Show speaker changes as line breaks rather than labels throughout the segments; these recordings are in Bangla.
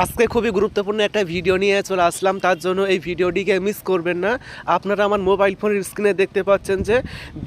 আজকে খুবই গুরুত্বপূর্ণ একটা ভিডিও নিয়ে চলে আসলাম। তার জন্য এই ভিডিওটিকে মিস করবেন না। আপনারা আমার মোবাইল ফোনের স্ক্রিনে দেখতে পাচ্ছেন যে,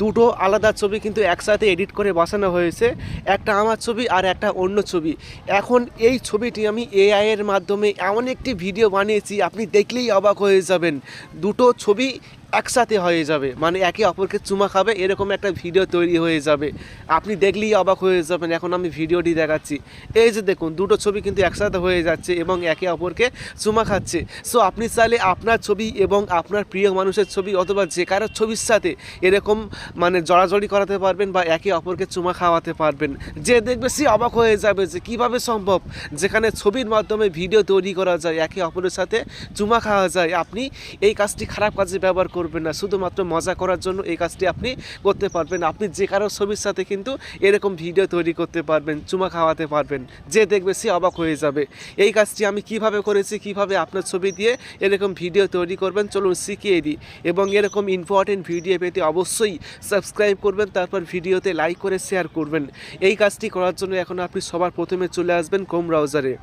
দুটো আলাদা ছবি কিন্তু একসাথে এডিট করে বসানো হয়েছে। একটা আমার ছবি আর একটা অন্য ছবি। এখন এই ছবিটি আমি এআই এর মাধ্যমে এমন একটি ভিডিও বানিয়েছি, আপনি দেখলেই অবাক হয়ে যাবেন। দুটো ছবি একসাথে হয়ে যাবে। মানে একে অপরকে চুমা খাবে, এরকম একটা ভিডিও তৈরি হয়ে যাবে। আপনি দেখলেই অবাক হয়ে যাবেন, এখন আমি ভিডিওটি দেখাচ্ছি। এই যে দেখুন, দুটো ছবি কিন্তু একসাথে হয়ে যাচ্ছে এবং একে অপরকে চুমা খাচ্ছে। সো আপনি চাইলে আপনার ছবি এবং আপনার প্রিয় মানুষের ছবি অথবা যে কারোর ছবির সাথে এরকম মানে জড়াজড়ি করাতে পারবেন বা একে অপরকে চুমা খাওয়াতে পারবেন। যে দেখবে সে অবাক হয়ে যাবে যে কীভাবে সম্ভব? যেখানে ছবির মাধ্যমে ভিডিও তৈরি করা যায়, একে অপরের সাথে চুমা খাওয়া যায়। আপনি এই কাজটি খারাপ কাজে ব্যবহার করবেন না। শুধুমাত্র মজা করার জন্য এই কাজটি আপনি করতে পারবেন। আপনি যে কারও ছবির সাথে কিন্তু এরকম ভিডিও তৈরি করতে পারবেন, চুমা খাওয়াতে পারবেন। যে দেখবে সে অবাক হয়ে যাবে। এই কাজটি আমি কীভাবে করেছি, কীভাবে আপনার ছবি দিয়ে এরকম ভিডিও তৈরি করবেন, চলুন শিখিয়ে দিই। এবং এরকম ইম্পর্টেন্ট ভিডিও পেতে অবশ্যই সাবস্ক্রাইব করবেন, তারপর ভিডিওতে লাইক করে শেয়ার করবেন। এই কাজটি করার জন্য এখন আপনি সবার প্রথমে চলে আসবেন কোম ব্রাউজারে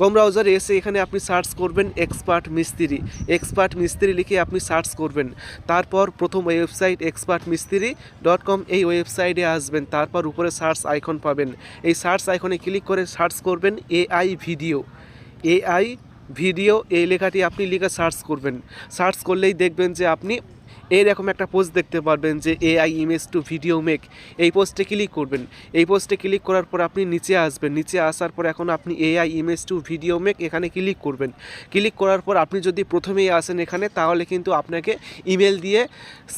কম ব্রাউজারে এসে এখানে আপনি সার্চ করবেন এক্সপার্ট মিস্ত্রি। এক্সপার্ট মিস্ত্রি লিখে আপনি সার্চ করবেন। তারপর প্রথম ওয়েবসাইট এক্সপার্ট মিস্ত্রি ডট কম এই ওয়েবসাইটে আসবেন। তারপর উপরে সার্চ আইকন পাবেন। এই সার্চ আইকনে ক্লিক করে সার্চ করবেন এআই ভিডিও। এআই ভিডিও, এই লেখাটি আপনি লিখে সার্চ করবেন। সার্চ করলেই দেখবেন যে আপনি এরকম একটা পোস্ট দেখতে পারবেন যে AI image to video make এই পোস্টে ক্লিক করবেন। এই পোস্টে ক্লিক করার পর আপনি নিচে আসবেন। নিচে আসার পর এখন আপনি AI image to video make এখানে ক্লিক করবেন। ক্লিক করার পর আপনি যদি প্রথমেই আসেন এখানে, তাহলে কিন্তু আপনাকে ইমেল দিয়ে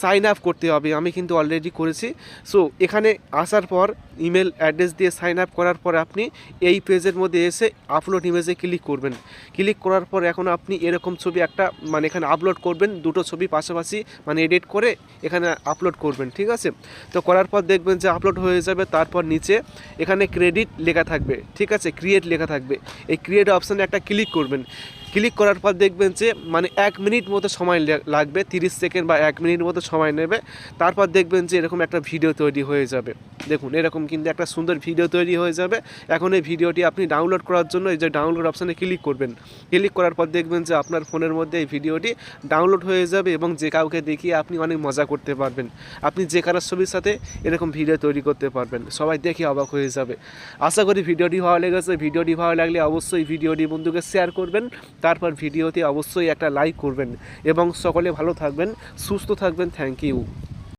সাইন আপ করতে হবে। আমি কিন্তু অলরেডি করেছি। সো এখানে আসার পর ইমেল অ্যাড্রেস দিয়ে সাইন আপ করার পর আপনি এই পেজের মধ্যে এসে আপলোড ইমেজে ক্লিক করবেন। ক্লিক করার পর এখন আপনি এরকম ছবি একটা মানে এখানে আপলোড করবেন। দুটো ছবি পাশাপাশি মানে এডিট করে এখানে আপলোড করবেন, ঠিক আছে? তো করার পর দেখবেন যে আপলোড হয়ে যাবে, তারপর নিচে এখানে ক্রেডিট লেখা থাকবে, ঠিক আছে? ক্রিয়েট লেখা থাকবে। এই ক্রিয়েট অপশানে একটা ক্লিক করবেন। ক্লিক করার পর দেখবেন যে মানে এক মিনিট মতো সময় লাগবে, তিরিশ সেকেন্ড বা এক মিনিট মতো সময় নেবে। তারপর দেখবেন যে এরকম একটা ভিডিও তৈরি হয়ে যাবে। দেখুন, এরকম কিন্তু একটা সুন্দর ভিডিও তৈরি হয়ে যাবে। এখন এই ভিডিওটি আপনি ডাউনলোড করার জন্য এই যে ডাউনলোড অপশানে ক্লিক করবেন। ক্লিক করার পর দেখবেন যে আপনার ফোনের মধ্যে এই ভিডিওটি ডাউনলোড হয়ে যাবে এবং যে কাউকে দেখিয়ে আপনি অনেক মজা করতে পারবেন। আপনি যে কারোর ছবির সাথে এরকম ভিডিও তৈরি করতে পারবেন। সবাই দেখে অবাক হয়ে যাবে। আশা করি ভিডিওটি ভালো লেগেছে। ভিডিওটি ভালো লাগলে অবশ্যই ভিডিওটি বন্ধুকে শেয়ার করবেন। তারপর ভিডিওতে অবশ্যই একটা লাইক করবেন। এবং সকলে ভালো থাকবেন, সুস্থ থাকবেন। Thank you